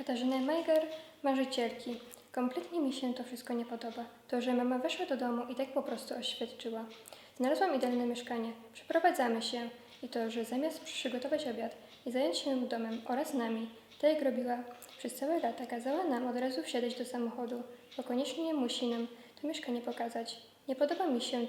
Katarzyny Majger, marzycielki. Kompletnie mi się to wszystko nie podoba. To, że mama weszła do domu i tak po prostu oświadczyła. Znalazłam idealne mieszkanie. Przeprowadzamy się. I to, że zamiast przygotować obiad i zająć się domem oraz nami, tak jak robiła przez całe lata, kazała nam od razu wsiadać do samochodu, bo koniecznie musi nam to mieszkanie pokazać. Nie podoba mi się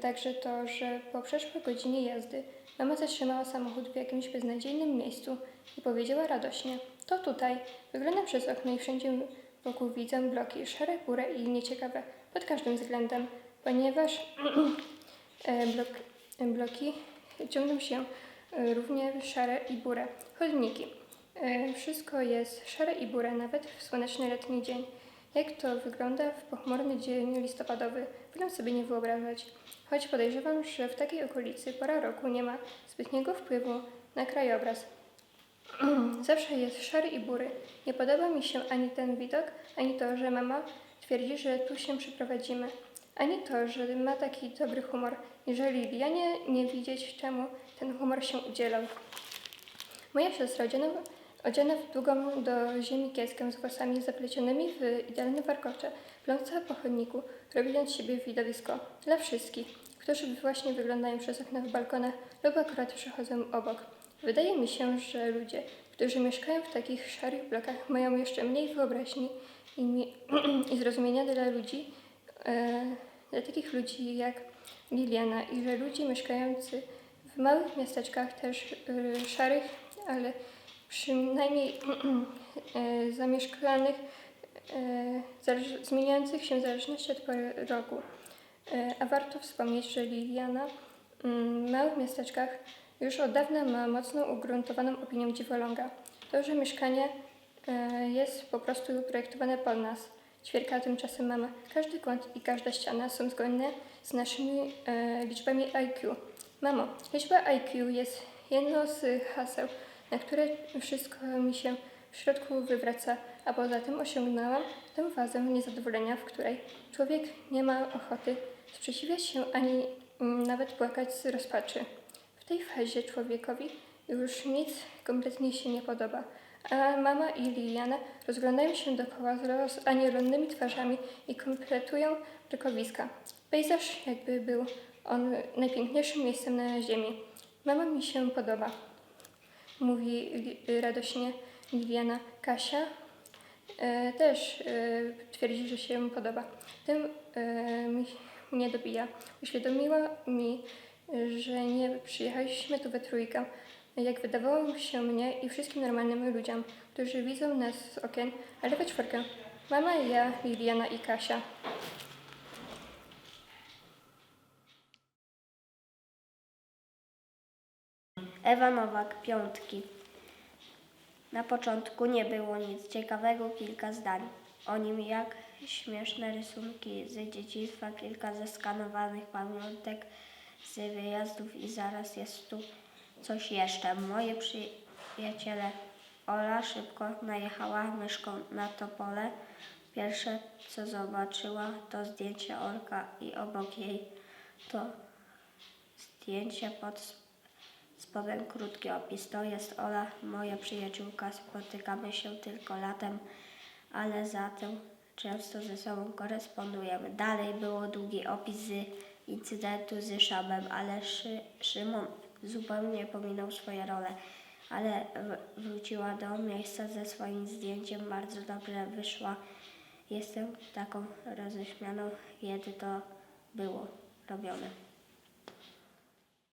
także to, że po przeszłej godzinie jazdy mama zatrzymała samochód w jakimś beznadziejnym miejscu i powiedziała radośnie: To tutaj. Wyglądam przez okno i wszędzie wokół widzę bloki szare, burę i nieciekawe pod każdym względem, ponieważ e, blok, bloki ciągną się e, równie szare i burę. Chodniki. E, Wszystko jest szare i burę, nawet w słoneczny letni dzień. Jak to wygląda w pochmurny dzień listopadowy, wolę sobie nie wyobrażać. Choć podejrzewam, że w takiej okolicy pora roku nie ma zbytniego wpływu na krajobraz. Zawsze jest szary i bury. Nie podoba mi się ani ten widok, ani to, że mama twierdzi, że tu się przeprowadzimy. Ani to, że ma taki dobry humor. Jeżeli Lianie nie widzieć, czemu ten humor się udzielał. Moja siostra odziana, odziana w długą do ziemi kieskę z włosami zaplecionymi w idealne warkocze, pląca po chodniku, robiąc siebie widowisko dla wszystkich, którzy właśnie wyglądają przez okna w balkonach lub akurat przechodzą obok. Wydaje mi się, że ludzie, którzy mieszkają w takich szarych blokach, mają jeszcze mniej wyobraźni i, i zrozumienia dla ludzi, e, dla takich ludzi jak Liliana i że ludzie mieszkający w małych miasteczkach też e, szarych, ale przynajmniej e, zamieszkanych, e, zmieniających się w zależności od pory roku. E, A warto wspomnieć, że Liliana mm, w małych miasteczkach już od dawna ma mocno ugruntowaną opinię dziwoląga. To, że mieszkanie jest po prostu projektowane pod nas. Ćwierka tymczasem mama. Każdy kąt i każda ściana są zgodne z naszymi liczbami IQ. Mamo, liczba IQ jest jedno z haseł, na które wszystko mi się w środku wywraca, a poza tym osiągnęłam tę fazę niezadowolenia, w której człowiek nie ma ochoty sprzeciwiać się ani mm, nawet płakać z rozpaczy. W tej fazie człowiekowi już nic kompletnie się nie podoba, a mama i Liliana rozglądają się dookoła z rozanielonymi twarzami i kompletują blokowiska. Pejzaż jakby był on najpiękniejszym miejscem na ziemi. Mama mi się podoba, mówi radośnie Liliana. Kasia e, też e, twierdzi, że się podoba. Tym e, mnie dobija. Uświadomiła mi, że nie przyjechaliśmy tu we trójkę, jak wydawało się mnie i wszystkim normalnym ludziom, którzy widzą nas z okien, ale we czwórkę. Mama, ja, Liliana i Kasia. Ewa Nowak, piątki. Na początku nie było nic ciekawego, kilka zdań. O nim jak śmieszne rysunki z dzieciństwa, kilka zeskanowanych pamiątek z wyjazdów i zaraz jest tu coś jeszcze. Moje przyjaciele Ola szybko najechała myszką na to pole. Pierwsze co zobaczyła to zdjęcie Olka i obok jej to zdjęcie pod Spodem krótki opis. To jest Ola, moja przyjaciółka. Spotykamy się tylko latem, ale za tym często ze sobą korespondujemy. Dalej było długi opis z incydentu z Szamem, ale Szy, Szymon zupełnie pominął swoje role. Ale wróciła do miejsca ze swoim zdjęciem. Bardzo dobrze wyszła. Jestem taką roześmianą, kiedy to było robione.